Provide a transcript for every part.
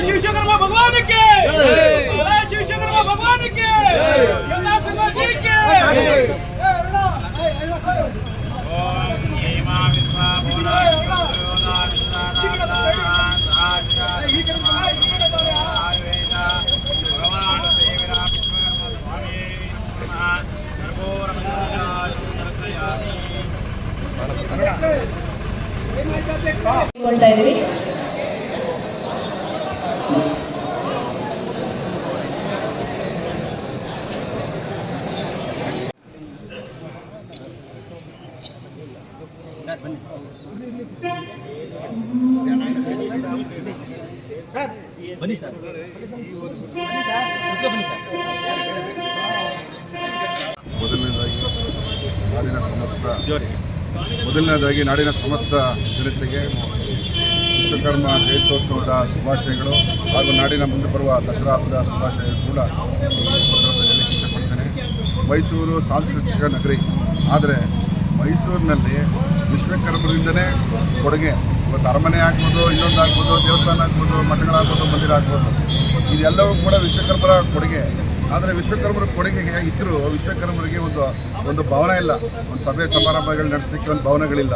ಶಿವಶಂಕರಮ್ಮ ಭಗವಾನ್ K ಜಯ ಶಿವಶಂಕರಮ್ಮ ಭಗವಾನ್ K ಎಲ್ಲ ಸಮಾಜಿ K ಕೊಳ್ತಾ ಇದೀವಿ ಮೊದಲನೇದಾಗಿ ನಾಡಿನ ಸಮಸ್ತ ಮೊದಲನೇದಾಗಿ ನಾಡಿನ ಸಮಸ್ತ ಜನತೆಗೆ ವಿಶ್ವಕರ್ಮ ಜಯಂತ್ಯೋತ್ಸವದ ಶುಭಾಶಯಗಳು ಹಾಗೂ ನಾಡಿನ ಮುಂದೆ ಬರುವ ದಸರಾ ಹಬ್ಬದ ಶುಭಾಶಯಗಳು ಕೂಡ ಇಷ್ಟಪಡ್ತೇನೆ ಮೈಸೂರು ಸಾಂಸ್ಕೃತಿಕ ನಗರಿ. ಆದರೆ ಮೈಸೂರಿನಲ್ಲಿ ವಿಶ್ವಕರ್ಮರಿಂದನೇ ಕೊಡುಗೆ. ಇವತ್ತು ಅರಮನೆ ಆಗ್ಬೋದು, ಇನ್ನೊಂದು ಆಗ್ಬೋದು, ದೇವಸ್ಥಾನ ಆಗ್ಬೋದು ಮಠಗಳಾಗ್ಬೋದು ಮಂದಿರ ಆಗ್ಬೋದು. ಇದೆಲ್ಲವೂ ಕೂಡ ವಿಶ್ವಕರ್ಮರ ಕೊಡುಗೆ. ಆದರೆ ವಿಶ್ವಕರ್ಮರ ಕೊಡುಗೆಗೆ ಇದ್ದರೂ ವಿಶ್ವಕರ್ಮರಿಗೆ ಒಂದು ಒಂದು ಭವನ ಇಲ್ಲ. ಒಂದು ಸಭೆ ಸಮಾರಂಭಗಳು ನಡೆಸಲಿಕ್ಕೆ ಒಂದು ಭವನಗಳಿಲ್ಲ.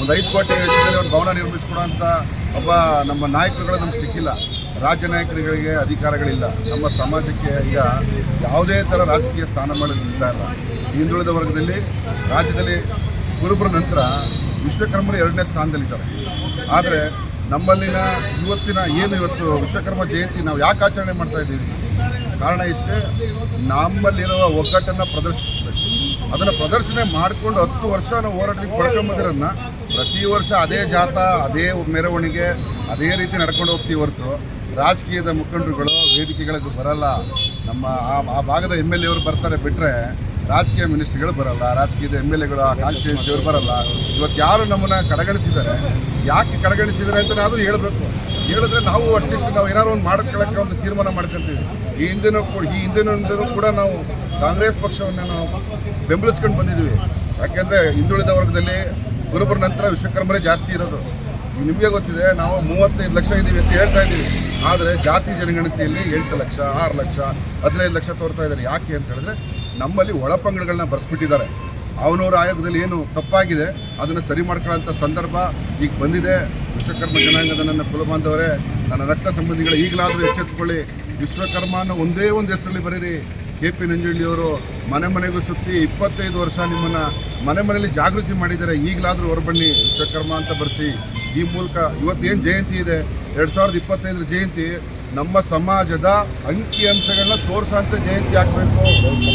ಒಂದು ಐದು ಕೋಟಿ ವೆಚ್ಚದಲ್ಲಿ ಒಂದು ಭವನ ನಿರ್ಮಿಸಿಕೊಡುವಂಥ ಒಬ್ಬ ನಮ್ಮ ನಾಯಕರುಗಳು ನಮ್ಗೆ ಸಿಕ್ಕಿಲ್ಲ. ರಾಜ್ಯ ನಾಯಕರುಗಳಿಗೆ ಅಧಿಕಾರಗಳಿಲ್ಲ. ನಮ್ಮ ಸಮಾಜಕ್ಕೆ ಈಗ ಯಾವುದೇ ಥರ ರಾಜಕೀಯ ಸ್ಥಾನಮಾನ ಸಿಗ್ತಾ ಇಲ್ಲ. ಹಿಂದುಳಿದ ವರ್ಗದಲ್ಲಿ, ರಾಜ್ಯದಲ್ಲಿ ಕುರುಬರ ನಂತರ ವಿಶ್ವಕರ್ಮರು ಎರಡನೇ ಸ್ಥಾನದಲ್ಲಿದ್ದಾರೆ. ಆದರೆ ನಮ್ಮಲ್ಲಿನ ಇವತ್ತಿನ ಏನು ಇವತ್ತು ವಿಶ್ವಕರ್ಮ ಜಯಂತಿ ನಾವು ಯಾಕೆ ಆಚರಣೆ ಮಾಡ್ತಾ ಇದ್ದೀವಿ? ಕಾರಣ ಇಷ್ಟೇ, ನಮ್ಮಲ್ಲಿರುವ ಒಗ್ಗಟ್ಟನ್ನು ಪ್ರದರ್ಶಿಸಬೇಕು. ಅದನ್ನು ಪ್ರದರ್ಶನ ಮಾಡಿಕೊಂಡು ಹತ್ತು ವರ್ಷ ನಾವು ಹೋರಾಟಕ್ಕೆ ಪಡ್ಕೊಂಬಂದಿರೋದನ್ನ ಪ್ರತಿ ವರ್ಷ ಅದೇ ಜಾತ, ಅದೇ ಮೆರವಣಿಗೆ, ಅದೇ ರೀತಿ ನಡ್ಕೊಂಡು ಹೋಗ್ತೀವಿ ಹೊರತು ರಾಜಕೀಯದ ಮುಖಂಡರುಗಳು, ವೇದಿಕೆಗಳಿಗೆ ಬರಲ್ಲ. ನಮ್ಮ ಆ- ಭಾಗದ ಎಂ ಎಲ್ ಎವರು ಬರ್ತಾರೆ ಬಿಟ್ಟರೆ ರಾಜಕೀಯ ಮಿನಿಸ್ಟ್ರಿಗಳು ಬರಲ್ಲ, ರಾಜಕೀಯದ ಎಂ ಎಲ್ ಎಗಳು ಕಾನ್ಸ್ಟಿಟ್ಯೂನ್ಸಿಯವರು ಬರಲ್ಲ. ಇವತ್ತು ಯಾರು ನಮ್ಮನ್ನು ಕಡೆಗಣಿಸಿದ್ದಾರೆ? ಯಾಕೆ ಕಡೆಗಣಿಸಿದ್ದಾರೆ ಆದರೂ ಹೇಳಬೇಕು. ಹೇಳಿದ್ರೆ ನಾವು ಅಟ್ಲೀಸ್ಟ್ ನಾವು ಏನಾದ್ರು ಒಂದು ಮಾಡ್ಕೊಳಕ್ಕೆ ಒಂದು ತೀರ್ಮಾನ ಮಾಡ್ಕೊಂತೀವಿ. ಈ ಹಿಂದಿನ ಕೂಡ ಈ ಹಿಂದಿನಿಂದನೂ ಕೂಡ ನಾವು ಕಾಂಗ್ರೆಸ್ ಪಕ್ಷವನ್ನು ನಾವು ಬೆಂಬಲಿಸ್ಕೊಂಡು ಬಂದಿದ್ದೀವಿ. ಯಾಕೆಂದರೆ ಹಿಂದುಳಿದ ವರ್ಗದಲ್ಲಿ ಗುರುಬರ ನಂತರ ವಿಶ್ವಕರ್ಮರೇ ಜಾಸ್ತಿ ಇರೋದು. ನಿಮಗೆ ಗೊತ್ತಿದೆ, ನಾವು ಮೂವತ್ತೈದು ಲಕ್ಷ ಇದ್ದೀವಿ ಅಂತ ಹೇಳ್ತಾ ಇದ್ದೀವಿ. ಆದರೆ ಜಾತಿ ಜನಗಣತಿಯಲ್ಲಿ ಎಂಟು ಲಕ್ಷ, ಆರು ಲಕ್ಷ, ಹದಿನೈದು ಲಕ್ಷ ತೋರ್ತಾ ಇದ್ದಾರೆ. ಯಾಕೆ ಅಂತ ಹೇಳಿದ್ರೆ ನಮ್ಮಲ್ಲಿ ಒಳಪಂಗಡಗಳನ್ನ ಬರೆಸ್ಬಿಟ್ಟಿದ್ದಾರೆ. ಅವನವರ ಆಯೋಗದಲ್ಲಿ ಏನು ತಪ್ಪಾಗಿದೆ, ಅದನ್ನು ಸರಿ ಮಾಡ್ಕೊಳ್ಳೋಂಥ ಸಂದರ್ಭ ಈಗ ಬಂದಿದೆ. ವಿಶ್ವಕರ್ಮ ಜನಾಂಗದ ನನ್ನ ಕುಲಬಾಂಧವರೇ ನನ್ನ ರಕ್ತ ಸಂಬಂಧಿಗಳು ಈಗಲಾದರೂ ಎಚ್ಚೆತ್ತುಕೊಳ್ಳಿ. ವಿಶ್ವಕರ್ಮನ ಒಂದೇ ಒಂದು ಹೆಸರಲ್ಲಿ ಬರೀರಿ. ಕೆ ಪಿ ನಂಜುಳ್ಳಿಯವರು ಮನೆ ಮನೆಗೂ ಸುತ್ತಿ ಇಪ್ಪತ್ತೈದು ವರ್ಷ ನಿಮ್ಮನ್ನು ಮನೆ ಮನೆಯಲ್ಲಿ ಜಾಗೃತಿ ಮಾಡಿದ್ದಾರೆ. ಈಗಲಾದರೂ ಹೊರಬನ್ನಿ, ವಿಶ್ವಕರ್ಮ ಅಂತ ಬರೆಸಿ. ಈ ಮೂಲಕ ಇವತ್ತೇನು ಜಯಂತಿ ಇದೆ? ಎರಡು ಸಾವಿರದ ಇಪ್ಪತ್ತೈದರ ಜಯಂತಿ ನಮ್ಮ ಸಮಾಜದ ಅಂಕಿ ಅಂಶಗಳನ್ನ ತೋರಿಸೋಂಥ ಜಯಂತಿ ಆಗಬೇಕು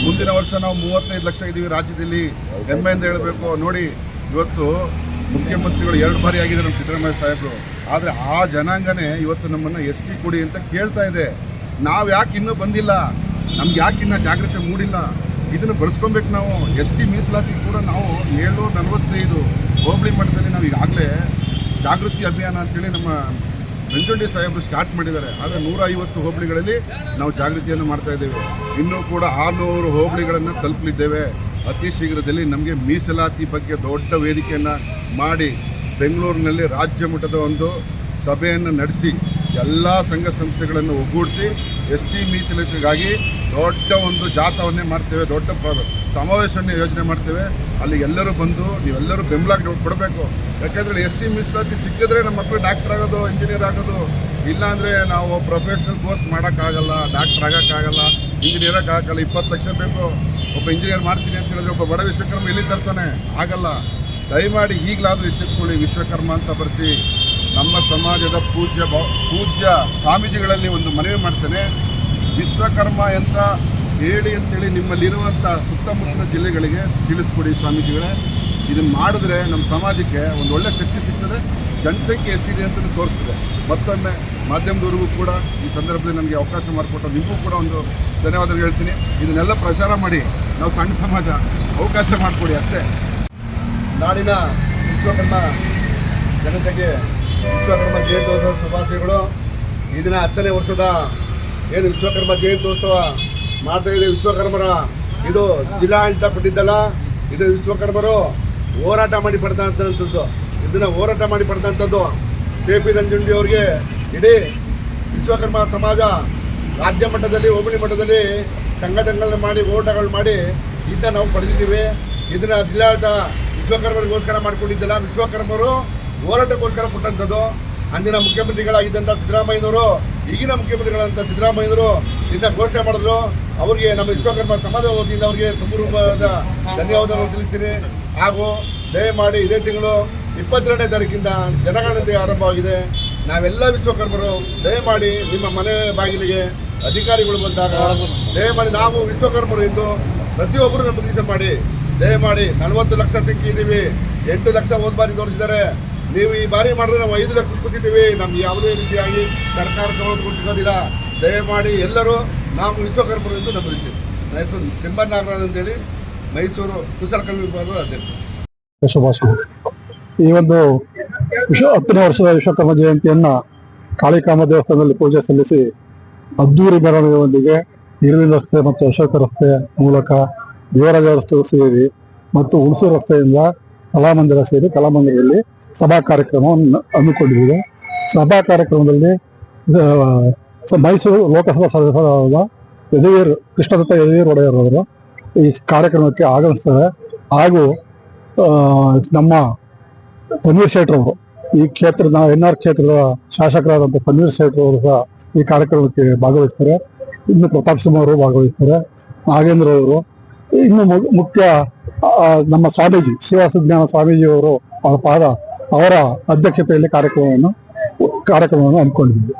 ಮುಂದಿನ ವರ್ಷ ನಾವು ಮೂವತ್ತೈದು ಲಕ್ಷ ಇದ್ದೀವಿ ರಾಜ್ಯದಲ್ಲಿ. ಹೆಮ್ಮೆಯಿಂದ ಹೇಳಬೇಕು. ನೋಡಿ, ಇವತ್ತು ಮುಖ್ಯಮಂತ್ರಿಗಳು ಎರಡು ಬಾರಿ ಆಗಿದ್ದಾರೆ ನಮ್ಮ ಸಿದ್ದರಾಮಯ್ಯ ಸಾಹೇಬರು. ಆದರೆ ಆ ಜನಾಂಗನೇ ಇವತ್ತು ನಮ್ಮನ್ನು ಎಸ್ ಟಿ ಕೊಡಿ ಅಂತ ಕೇಳ್ತಾ ಇದೆ. ನಾವು ಯಾಕೆ ಇನ್ನೂ ಬಂದಿಲ್ಲ? ನಮ್ಗೆ ಯಾಕೆ ಇನ್ನೂ ಜಾಗ್ರತೆ ಮೂಡಿಲ್ಲ? ಇದನ್ನು ಬಳಸ್ಕೊಬೇಕು ನಾವು. ಎಸ್ ಟಿ ಮೀಸಲಾತಿ ಕೂಡ ನಾವು ಏಳ್ನೂರ ನಲವತ್ತೈದು ಹೋಬಳಿ ಮಟ್ಟದಲ್ಲಿ ನಾವು ಈಗಾಗಲೇ ಜಾಗೃತಿ ಅಭಿಯಾನ ಅಂತೇಳಿ ನಮ್ಮ ನಂಜುಂಡಿ ಸಾಹೇಬರು ಸ್ಟಾರ್ಟ್ ಮಾಡಿದ್ದಾರೆ. ಆದರೆ ನೂರ ಐವತ್ತು ಹೋಬಳಿಗಳಲ್ಲಿ ನಾವು ಜಾಗೃತಿಯನ್ನು ಮಾಡ್ತಾ ಇದ್ದೇವೆ. ಇನ್ನೂ ಕೂಡ ಆರುನೂರು ಹೋಬಳಿಗಳನ್ನು ತಲುಪಲಿದ್ದೇವೆ. ಅತಿ ಶೀಘ್ರದಲ್ಲಿ ನಮಗೆ ಮೀಸಲಾತಿ ಬಗ್ಗೆ ದೊಡ್ಡ ವೇದಿಕೆಯನ್ನು ಮಾಡಿ ಬೆಂಗಳೂರಿನಲ್ಲಿ ರಾಜ್ಯ ಮಟ್ಟದ ಒಂದು ಸಭೆಯನ್ನು ನಡೆಸಿ, ಎಲ್ಲ ಸಂಘ ಸಂಸ್ಥೆಗಳನ್ನು ಒಗ್ಗೂಡಿಸಿ, ಎಸ್ ಟಿ ಮೀಸಲಾತಿಗಾಗಿ ದೊಡ್ಡ ಒಂದು ಜಾಥವನ್ನೇ ಮಾಡ್ತೇವೆ, ದೊಡ್ಡ ಪ್ರ- ಸಮಾವೇಶವನ್ನು ಯೋಜನೆ ಮಾಡ್ತೇವೆ. ಅಲ್ಲಿ ಎಲ್ಲರೂ ಬಂದು ನೀವೆಲ್ಲರೂ ಬೆಂಬಲ ಕೊಡಬೇಕು. ಯಾಕೆಂದರೆ ಎಸ್ ಟಿ ಮೀಸಲಾತಿ ಸಿಕ್ಕಿದ್ರೆ ನಮ್ಮ ಮಕ್ಕಳು ಡಾಕ್ಟರ್ ಆಗೋದು ಇಂಜಿನಿಯರ್ ಆಗೋದು. ಇಲ್ಲಾಂದರೆ ನಾವು ಪ್ರೊಫೆಷ್ನಲ್ ಕೋರ್ಸ್ ಮಾಡೋಕ್ಕಾಗಲ್ಲ ಡಾಕ್ಟರ್ ಆಗೋಕ್ಕಾಗಲ್ಲ ಇಂಜಿನಿಯರ್ ಆಗಲ್ಲ ಇಪ್ಪತ್ತು ಲಕ್ಷ ಬೇಕು. ಒಬ್ಬ ಇಂಜಿನಿಯರ್ ಮಾಡ್ತೀನಿ ಅಂತ ಹೇಳಿದ್ರೆ ಒಬ್ಬ ಬಡ ವಿಶ್ವಕರ್ಮ ಎಲ್ಲಿ ತರ್ತಾನೆ ಆಗಲ್ಲ. ದಯಮಾಡಿ ಈಗಲಾದರೂ ಎಚ್ಚೆತ್ಕೊಳ್ಳಿ ವಿಶ್ವಕರ್ಮ ಅಂತ ಬರೆಸಿ. ನಮ್ಮ ಸಮಾಜದ ಪೂಜ್ಯ ಪೂಜ್ಯ ಸ್ವಾಮೀಜಿಗಳಲ್ಲಿ ಒಂದು ಮನವಿ ಮಾಡ್ತೇನೆ. ವಿಶ್ವಕರ್ಮ ಅಂತ ಹೇಳಿ ಅಂತೇಳಿ ನಿಮ್ಮಲ್ಲಿರುವಂಥ ಸುತ್ತಮುತ್ತಲ ಜಿಲ್ಲೆಗಳಿಗೆ ತಿಳಿಸ್ಕೊಡಿ ಸ್ವಾಮೀಜಿಗಳೇ. ಇದನ್ನು ಮಾಡಿದ್ರೆ ನಮ್ಮ ಸಮಾಜಕ್ಕೆ ಒಂದು ಒಳ್ಳೆ ಶಕ್ತಿ ಸಿಗ್ತದೆ. ಜನಸಂಖ್ಯೆ ಎಷ್ಟಿದೆ ಅಂತ ತೋರಿಸ್ತದೆ. ಮತ್ತೊಮ್ಮೆ ಮಾಧ್ಯಮದವರಿಗೂ ಕೂಡ ಈ ಸಂದರ್ಭದಲ್ಲಿ ನನಗೆ ಅವಕಾಶ ಮಾಡಿಕೊಟ್ಟು ನಿಮಗೂ ಕೂಡ ಒಂದು ಧನ್ಯವಾದಗಳು ಹೇಳ್ತೀನಿ. ಇದನ್ನೆಲ್ಲ ಪ್ರಚಾರ ಮಾಡಿ ನಾವು ಸಣ್ಣ ಸಮಾಜ ಅವಕಾಶ ಮಾಡಿಕೊಡಿ ಅಷ್ಟೇ. ನಾಡಿನ ವಿಶ್ವಕರ್ಮ ಜನತೆಗೆ ವಿಶ್ವಕರ್ಮ ಜಯಂತ್ಯೋತ್ಸವ ಶುಭಾಶಯಗಳು. ಈ ಹತ್ತನೇ ವರ್ಷದ ಏನು ವಿಶ್ವಕರ್ಮ ಜಯಂತ್ಯೋತ್ಸವ ಮಾಡ್ತಾ ಇದೆ ವಿಶ್ವಕರ್ಮರ. ಇದು ಜಿಲ್ಲಾಡಳಿತ ಪಟ್ಟಿದ್ದಲ್ಲ ಇದು ವಿಶ್ವಕರ್ಮರು ಹೋರಾಟ ಮಾಡಿ ಪಡೆದಂಥದ್ದು ಇದನ್ನು ಹೋರಾಟ ಮಾಡಿ ಪಡ್ತಂಥದ್ದು ಕೆ ಪಿ ನಂಜುಂಡಿ ಅವರಿಗೆ. ಇಡೀ ವಿಶ್ವಕರ್ಮ ಸಮಾಜ ರಾಜ್ಯ ಮಟ್ಟದಲ್ಲಿ, ಹೋಬಳಿ ಮಟ್ಟದಲ್ಲಿ ಸಂಘಟನೆಗಳನ್ನ ಮಾಡಿ ಹೋರಾಟಗಳು ಮಾಡಿ ಇದನ್ನ ನಾವು ಪಡೆದಿದ್ದೀವಿ. ಇದನ್ನ ಜಿಲ್ಲಾಡಳಿತ ವಿಶ್ವಕರ್ಮರಿಗೋಸ್ಕರ ಮಾಡಿಕೊಂಡಿದ್ದಲ್ಲ, ವಿಶ್ವಕರ್ಮರು ಹೋರಾಟಕ್ಕೋಸ್ಕರ ಕೊಟ್ಟಂಥದ್ದು ಅಂದಿನ ಮುಖ್ಯಮಂತ್ರಿಗಳಾಗಿದ್ದಂಥ ಸಿದ್ದರಾಮಯ್ಯನವರು, ಈಗಿನ ಮುಖ್ಯಮಂತ್ರಿಗಳಂತ ಸಿದ್ದರಾಮಯ್ಯನವರು ಇದನ್ನ ಘೋಷಣೆ ಮಾಡಿದ್ರು. ಅವರಿಗೆ ನಮ್ಮ ವಿಶ್ವಕರ್ಮ ಸಮಾಜ ವತಿಯಿಂದ ಅವರಿಗೆ ತುಂಬ ಧನ್ಯವಾದಗಳು ತಿಳಿಸ್ತೀನಿ. ಹಾಗೂ ದಯಮಾಡಿ ಇದೇ ತಿಂಗಳು ಇಪ್ಪತ್ತೆರಡನೇ ತಾರೀಕಿಂದ ಜನಗಣತಿ ಆರಂಭವಾಗಿದೆ. ನಾವೆಲ್ಲ ವಿಶ್ವಕರ್ಮರು ದಯಮಾಡಿ ನಿಮ್ಮ ಮನೆ ಬಾಗಿಲಿಗೆ ಅಧಿಕಾರಿಗಳು ಬಂದಾಗ ದಯಮಾಡಿ ನಾವು ವಿಶ್ವಕರ್ಮರು ಎಂದು ಪ್ರತಿಯೊಬ್ಬರು ಪ್ರತಿಷ್ಠೆ ಮಾಡಿ, ದಯಮಾಡಿ ನಲವತ್ತು ಲಕ್ಷ ಸಿಕ್ಕಿದ್ದೀವಿ ಎಂಟು ಲಕ್ಷ ಹೋದ ಬಾರಿ ತೋರಿಸಿದ್ದಾರೆ. ನೀವು ಈ ಬಾರಿ ಮಾಡಿದ್ರೆ ನಾವು ಐದು ಲಕ್ಷ ಕುಸಿತೀವಿ ನಮ್ಗೆ ಯಾವುದೇ ರೀತಿಯಾಗಿ ಸರ್ಕಾರ ಸವಲತ್ತು ಸಿಗೋದಿಲ್ಲ ದಯಮಾಡಿ ಎಲ್ಲರೂ ನಾವು ವಿಶ್ವಕರ್ಮರು ಎಂದು ನಂಬಿಸಿ ನನ್ನ ಹೆಸರು ನಾಗರಾಜ್ ಅಂತೇಳಿ ಮೈಸೂರು ಕುಶಲಕರ್ಮಿ ವಿಭಾಗದ ಅಧ್ಯಕ್ಷ ಈ ಒಂದು ವಿಶ್ವ ಹತ್ತನೇ ವರ್ಷದ ವಿಶ್ವಕರ್ಮ ಜಯಂತಿಯನ್ನ ಕಾಳಿಕಾಮ ದೇವಸ್ಥಾನದಲ್ಲಿ ಪೂಜೆ ಸಲ್ಲಿಸಿ ಅದ್ದೂರಿ ಮೆರವಣಿಗೆಯೊಂದಿಗೆ ಇರುವಿನ ರಸ್ತೆ ಮತ್ತು ಅಶೋಕ ರಸ್ತೆ ಮೂಲಕ ದೇವರಾಜ ರಸ್ತೆ ಸೇರಿ ಮತ್ತು ಹುಣಸೂರು ರಸ್ತೆಯಿಂದ ಕಲಾಮಂದಿರ ಸೇರಿ ಕಲಾಮಂದಿರದಲ್ಲಿ ಸಭಾ ಕಾರ್ಯಕ್ರಮವನ್ನು ಹಮ್ಮಿಕೊಂಡಿದ್ದೀವಿ ಸಭಾ ಕಾರ್ಯಕ್ರಮದಲ್ಲಿ ಸ- ಮೈಸೂರು ಲೋಕಸಭಾ ಸದಸ್ಯರಾದ ಯದುವೀರ್ ಕೃಷ್ಣದತ್ತ ಯದುವೀರ್ ಒಡೆಯರ್ ಅವರು ಈ ಕಾರ್ಯಕ್ರಮಕ್ಕೆ ಆಗಮಿಸ್ತಾರೆ. ಹಾಗೂ ನಮ್ಮ ತನ್ವೀರ್ ಶೇಟ್ರವರು ಈ ಕ್ಷೇತ್ರದ ಎನ್ ಆರ್ ಕ್ಷೇತ್ರದ ಶಾಸಕರಾದಂಥ ತನ್ವೀರ್ ಶೇಟ್ರವರು ಸಹ ಈ ಕಾರ್ಯಕ್ರಮಕ್ಕೆ ಭಾಗವಹಿಸ್ತಾರೆ. ಇನ್ನು ಪ್ರತಾಪ್ ಸಿಂಹ ಅವರು ಭಾಗವಹಿಸ್ತಾರೆ. ನಾಗೇಂದ್ರ ಅವರು, ಇನ್ನು ಮುಖ್ಯ ನಮ್ಮ ಸ್ವಾಮೀಜಿ ಶಿವಸುಜ್ಞಾನ ಸ್ವಾಮೀಜಿಯವರು ಅವರ ಪಾದ, ಅವರ ಅಧ್ಯಕ್ಷತೆಯಲ್ಲಿ ಕಾರ್ಯಕ್ರಮವನ್ನು ಕಾರ್ಯಕ್ರಮವನ್ನು ಹಮ್ಮಿಕೊಂಡಿದ್ದೀವಿ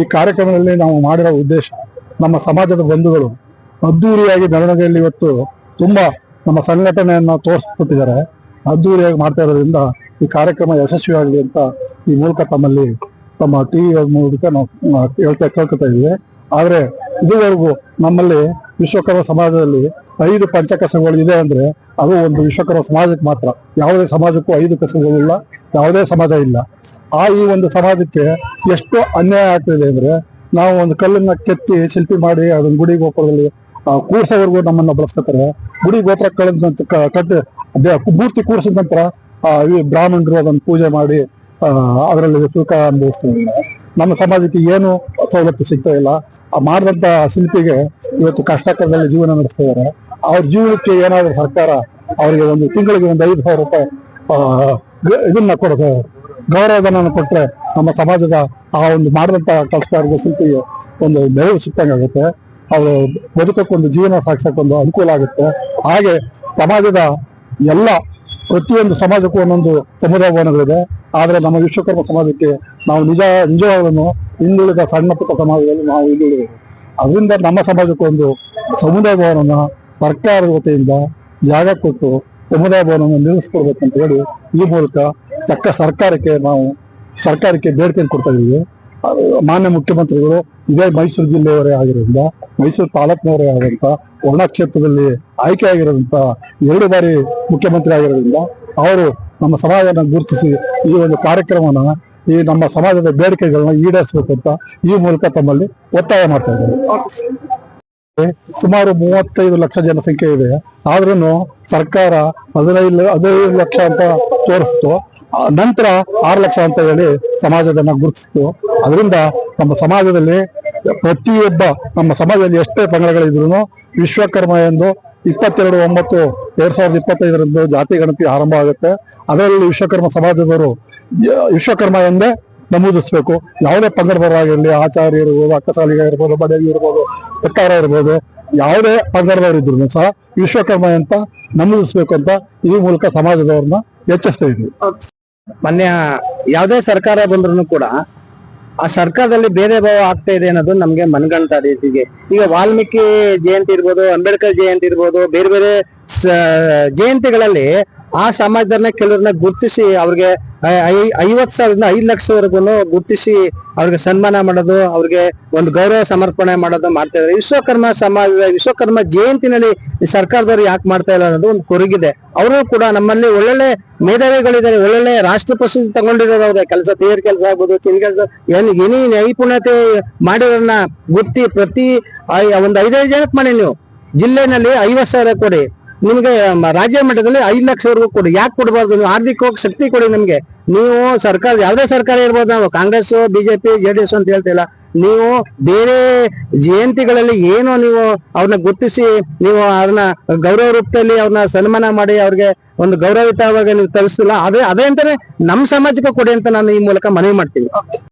ಈ ಕಾರ್ಯಕ್ರಮದಲ್ಲಿ ನಾವು ಮಾಡಿರೋ ಉದ್ದೇಶ ನಮ್ಮ ಸಮಾಜದ ಬಂಧುಗಳು ಅದ್ದೂರಿಯಾಗಿ ಮೆರವಣಿಗೆಯಲ್ಲಿ ಇವತ್ತು ತುಂಬಾ ನಮ್ಮ ಸಂಘಟನೆಯನ್ನ ತೋರಿಸ್ಕೊಟ್ಟಿದ್ದಾರೆ. ಅದ್ದೂರಿಯಾಗಿ ಮಾಡ್ತಾ ಇರೋದ್ರಿಂದ ಈ ಕಾರ್ಯಕ್ರಮ ಯಶಸ್ವಿಯಾಗಲಿ ಅಂತ ಈ ಮೂಲಕ ತಮ್ಮಲ್ಲಿ ತಮ್ಮ ಟಿವಿ ಮೂಲಕ ನಾವು ಹೇಳ್ತಾ ಕೇಳ್ಕೊತಾ ಇದ್ದೀವಿ. ಆದರೆ ಇದುವರೆಗೂ ನಮ್ಮಲ್ಲಿ ವಿಶ್ವಕರ್ಮ ಸಮಾಜದಲ್ಲಿ ಐದು ಪಂಚಕಸಗಳು ಇದೆ ಅಂದ್ರೆ ಅದು ಒಂದು ವಿಶ್ವಕರ್ಮ ಸಮಾಜಕ್ಕೆ ಮಾತ್ರ. ಯಾವುದೇ ಸಮಾಜಕ್ಕೂ ಐದು ಕಸಗಳಿಲ್ಲ ಯಾವುದೇ ಸಮಾಜ ಇಲ್ಲ. ಆ ಈ ಒಂದು ಸಮಾಜಕ್ಕೆ ಎಷ್ಟು ಅನ್ಯಾಯ ಆಗ್ತಿದೆ ಅಂದ್ರೆ ನಾವು ಒಂದು ಕಲ್ಲನ್ನ ಕೆತ್ತಿ ಶಿಲ್ಪಿ ಮಾಡಿ ಅದನ್ನ ಗುಡಿ ಗೋಪುರದಲ್ಲಿ ಕೂರ್ಸೋವರೆಗೂ ನಮ್ಮನ್ನ ಬಳಸ್ಕೊತಾರೆ. ಗುಡಿ ಗೋಪುರ ಕಳೆದ ಕಟ್ಟಿ ಮೂರ್ತಿ ಕೂರ್ಸಿದ ನಂತರ ಬ್ರಾಹ್ಮಣರು ಅದನ್ನು ಪೂಜೆ ಮಾಡಿ ಅದರಲ್ಲಿ ತೂಕ ಅನುಭವಿಸ್ತೀವಿ ನಮ್ಮ ಸಮಾಜಕ್ಕೆ ಏನು ಸವಲತ್ತು ಸಿಗ್ತಾ ಇಲ್ಲ, ಆ ಮಾಡಿದಂತ ಶಿಲ್ಪಿಗೆ ಇವತ್ತು ಕಷ್ಟಕರದಲ್ಲಿ ಜೀವನ ನಡೆಸ್ತಾ ಇದ್ದಾರೆ ಅವ್ರ ಜೀವನಕ್ಕೆ ಏನಾದರೂ ಸರ್ಕಾರ ಅವರಿಗೆ ಒಂದು ತಿಂಗಳಿಗೆ ಒಂದು ಐದು ಸಾವಿರ ರೂಪಾಯಿ ಇದನ್ನ ಕೊಡೋದು ಗೌರವಧನ ಕೊಟ್ರೆ ನಮ್ಮ ಸಮಾಜದ ಆ ಒಂದು ಮಾಡಿದಂತ ಕೆಲಸಗಾರರಿಗೆ ಶಿಲ್ಪಿಗೆ ಒಂದು ನೆರವು ಸಿಕ್ಕಂಗಾಗುತ್ತೆ ಅವರು ಬದುಕಕ್ಕೊಂದು ಜೀವನ ಸಾಗಿಸೋಕ್ಕೊಂದು ಅನುಕೂಲ ಆಗುತ್ತೆ. ಹಾಗೆ ಸಮಾಜದ ಎಲ್ಲ ಪ್ರತಿಯೊಂದು ಸಮಾಜಕ್ಕೂ ಒಂದೊಂದು ಸಮುದಾಯ ಭವನಗಳಿದೆ. ಆದರೆ ನಮ್ಮ ವಿಶ್ವಕರ್ಮ ಸಮಾಜಕ್ಕೆ ನಾವು ನಿಜ, ನಿಜವಾಗ್ಲೂ ಹಿಂದುಳಿದ ಸಣ್ಣ ಪುಟ್ಟ ಸಮಾಜದಲ್ಲಿ ನಾವು ಹಿಂದುಳಿದೆವು ಅದರಿಂದ ನಮ್ಮ ಸಮಾಜಕ್ಕೆ ಒಂದು ಸಮುದಾಯ ಭವನನ ಸರ್ಕಾರದ ವತಿಯಿಂದ ಜಾಗ ಕೊಟ್ಟು ಸಮುದಾಯ ಭವನವನ್ನು ಅಂತ ಹೇಳಿ ಈ ಮೂಲಕ ತಕ್ಕ ಸರ್ಕಾರಕ್ಕೆ ನಾವು ಸರ್ಕಾರಕ್ಕೆ ಬೇಡಿಕೆ ಕೊಡ್ತಾ ಇದ್ದೀವಿ. ಮಾನ್ಯ ಮುಖ್ಯಮಂತ್ರಿಗಳು ಇದೇ ಮೈಸೂರು ಜಿಲ್ಲೆಯವರೇ ಆಗಿರೋದ್ರಿಂದ, ಮೈಸೂರು ತಾಲೂಕಿನವರೇ ಆದಂತ ವರ್ಣ ಕ್ಷೇತ್ರದಲ್ಲಿ ಆಯ್ಕೆ ಆಗಿರೋದಂತ ಎರಡು ಬಾರಿ ಮುಖ್ಯಮಂತ್ರಿ ಆಗಿರೋದ್ರಿಂದ ಅವರು ನಮ್ಮ ಸಮಾಜನ ಗುರುತಿಸಿ ಈ ಒಂದು ಕಾರ್ಯಕ್ರಮನ ಈ ನಮ್ಮ ಸಮಾಜದ ಬೇಡಿಕೆಗಳನ್ನ ಈಡೇರಿಸಬೇಕು ಅಂತ ಈ ಮೂಲಕ ತಮ್ಮಲ್ಲಿ ಒತ್ತಾಯ ಮಾಡ್ತಾ ಇದ್ದಾರೆ. ಸುಮಾರು ಮೂವತ್ತೈದು ಲಕ್ಷ ಜನಸಂಖ್ಯೆ ಇದೆ. ಆದ್ರೂ ಸರ್ಕಾರ ಹದಿನೈದು ಹದಿನೈದು ಲಕ್ಷ ಅಂತ ತೋರಿಸ್ತು. ನಂತರ ಆರು ಲಕ್ಷ ಅಂತ ಹೇಳಿ ಸಮಾಜದನ್ನ ಗುರುತಿಸ್ತು. ಅದರಿಂದ ನಮ್ಮ ಸಮಾಜದಲ್ಲಿ ಪ್ರತಿಯೊಬ್ಬ, ನಮ್ಮ ಸಮಾಜದಲ್ಲಿ ಎಷ್ಟೇ ಪಂಗಡಗಳಿದ್ರು ವಿಶ್ವಕರ್ಮ ಎಂದು ಇಪ್ಪತ್ತೆರಡು, ಒಂಬತ್ತು, ಎರಡ್ ಸಾವಿರದ ಇಪ್ಪತ್ತೈದರಂದು ಜಾತಿ ಗಣತಿ ಆರಂಭ ಆಗುತ್ತೆ. ಅದರಲ್ಲಿ ವಿಶ್ವಕರ್ಮ ಸಮಾಜದವರು ವಿಶ್ವಕರ್ಮ ಎಂದೇ ನಮೂದಿಸಬೇಕು. ಯಾವುದೇ ಪಂಗಡದವರಾಗಿರಲಿ ಆಚಾರ್ಯ ಇರ್ಬೋದು, ಅಕ್ಕಸಾಲಿಗ ಇರ್ಬೋದು ಬಡಗಿ ಇರ್ಬೋದು ಬೆಕ್ಕಾರ ಇರ್ಬೋದು, ಯಾವುದೇ ಪಂಗಡದವರಿದ್ರು ಸಹ ವಿಶ್ವಕರ್ಮ ಅಂತ ನಮೂದಿಸ್ಬೇಕು ಅಂತ ಈ ಮೂಲಕ ಸಮಾಜದವ್ರನ್ನ ಎಚ್ಚರಿಸ್ತಾ ಇದ್ವಿ ಮೊನ್ನೆ ಯಾವುದೇ ಸರ್ಕಾರ ಬಂದ್ರು ಕೂಡ ಆ ಸರ್ಕಾರದಲ್ಲಿ ಬೇರೆ ಭಾವ ಆಗ್ತಾ ಇದೆ ಅನ್ನೋದು ನಮ್ಗೆ ಮನಗಂಡ್ತಾ ಇದೆ ಈಗ ವಾಲ್ಮೀಕಿ ಜಯಂತಿ ಇರ್ಬೋದು, ಅಂಬೇಡ್ಕರ್ ಜಯಂತಿ ಇರ್ಬೋದು, ಬೇರೆ ಬೇರೆ ಜಯಂತಿಗಳಲ್ಲಿ ಆ ಸಮಾಜದನ್ನ ಕೆಲವ್ರನ್ನ ಗುರ್ತಿಸಿ ಅವ್ರಿಗೆ ಐ- ಐ- ಐವತ್ ಸಾವಿರದಿಂದ ಐದು ಲಕ್ಷವರೆಗೂ ಗುರುತಿಸಿ ಅವ್ರಿಗೆ ಸನ್ಮಾನ ಮಾಡೋದು, ಅವ್ರಿಗೆ ಒಂದು ಗೌರವ ಸಮರ್ಪಣೆ ಮಾಡೋದು ಮಾಡ್ತಾ ಇದ್ದಾರೆ. ವಿಶ್ವಕರ್ಮ ಸಮಾಜದ ವಿಶ್ವಕರ್ಮ ಜಯಂತಿನಲ್ಲಿ ಸರ್ಕಾರದವರು ಯಾಕೆ ಮಾಡ್ತಾ ಇಲ್ಲ ಅನ್ನೋದು ಒಂದು ಕೊರಗಿದೆ. ಅವರು ಕೂಡ ನಮ್ಮಲ್ಲಿ ಒಳ್ಳೊಳ್ಳೆ ಮೇಧಾವಿಗಳಿದ್ದಾರೆ, ಒಳ್ಳೊಳ್ಳೆ ರಾಷ್ಟ್ರ ಪ್ರಶಸ್ತಿ ತಗೊಂಡಿರೋದವ್ರೆ ಕೆಲಸ ತೇರ್ ಕೆಲಸ ಆಗ್ಬೋದು ತಿನ್ ಕೆಲಸ ಏನು ಏನೇ ನೈಪುಣ್ಯತೆ ಮಾಡಿರೋನ್ನ ಗುರ್ತಿ ಪ್ರತಿ ಒಂದ್ ಐದೈದು ಜನಕ್ಕೆ ಮಾಡಿ ನೀವು. ಜಿಲ್ಲೆನಲ್ಲಿ ಐವತ್ತು ಸಾವಿರ ಕೊಡಿ. ನಿಮ್ಗೆ ರಾಜ್ಯ ಮಟ್ಟದಲ್ಲಿ ಐದು ಲಕ್ಷವರೆಗೂ ಕೊಡಿ. ಯಾಕೆ ಕೊಡಬಾರ್ದು? ನೀವು ಆರ್ಥಿಕವಾಗಿ ಶಕ್ತಿ ಕೊಡಿ ನಮ್ಗೆ. ನೀವು ಸರ್ಕಾರ, ಯಾವುದೇ ಸರ್ಕಾರ ಇರ್ಬೋದು ನಾವು, ಕಾಂಗ್ರೆಸ್, ಬಿಜೆಪಿ ಜೆಡಿಎಸ್ ಅಂತ ಹೇಳ್ತಿಲ್ಲ ನೀವು ಬೇರೆ ಜಯಂತಿಗಳಲ್ಲಿ ಏನೋ ನೀವು ಅವ್ರನ್ನ ಗುರುತಿಸಿ, ನೀವು ಅದನ್ನ ಗೌರವ ರೂಪದಲ್ಲಿ ಅವ್ರನ್ನ ಸನ್ಮಾನ ಮಾಡಿ ಅವ್ರಿಗೆ ಒಂದು ಗೌರವಿತವಾಗಿ ನೀವು ತರಿಸ್ತಿಲ್ಲ. ಅದೇ ಅದೇ ಅಂತಾನೆ ನಮ್ಮ ಸಮಾಜಕ್ಕೂ ಕೊಡಿ ಅಂತ ನಾನು ಈ ಮೂಲಕ ಮನವಿ ಮಾಡ್ತೀನಿ.